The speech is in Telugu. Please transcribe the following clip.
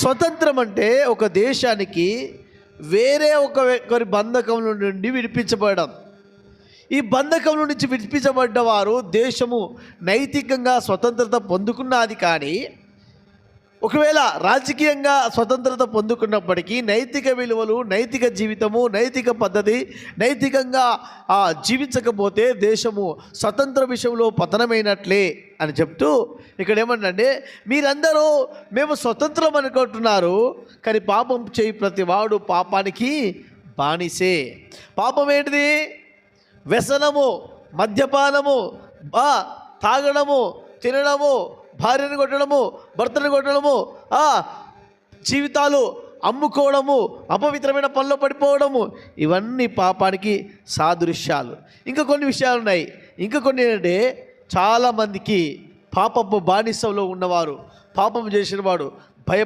స్వతంత్రం అంటే ఒక దేశానికి వేరే ఒకరి బంధకం నుండి విడిపించబడడం. ఈ బంధకం నుంచి విడిపించబడ్డ వారు దేశము నైతికంగా స్వతంత్రత పొందుకున్నది కానీ ఒకవేళ రాజకీయంగా స్వతంత్రత పొందుకున్నప్పటికీ నైతిక విలువలు నైతిక జీవితము నైతిక పద్ధతి నైతికంగా జీవించకపోతే దేశము స్వతంత్ర విషయంలో పతనమైనట్లే అని చెప్తూ ఇక్కడ ఏమంటే మీరందరూ మేము స్వతంత్రం అనుకుంటున్నారు కానీ పాపం చేయి ప్రతి వాడు పాపానికి బానిసే. పాపం ఏంటిది? వ్యసనము మద్యపానము తాగడము తినడము భార్యను కొట్టడము భర్తను కొట్టడము ఆ జీవితాలు అమ్ముకోవడము అపవిత్రమైన పనిలో పడిపోవడము ఇవన్నీ పాపానికి సాదృశ్యాలు. ఇంకా కొన్ని విషయాలు ఉన్నాయి. ఇంకా కొన్ని ఏంటంటే చాలామందికి పాపపు బానిసంలో ఉన్నవారు పాపం చేసిన వాడు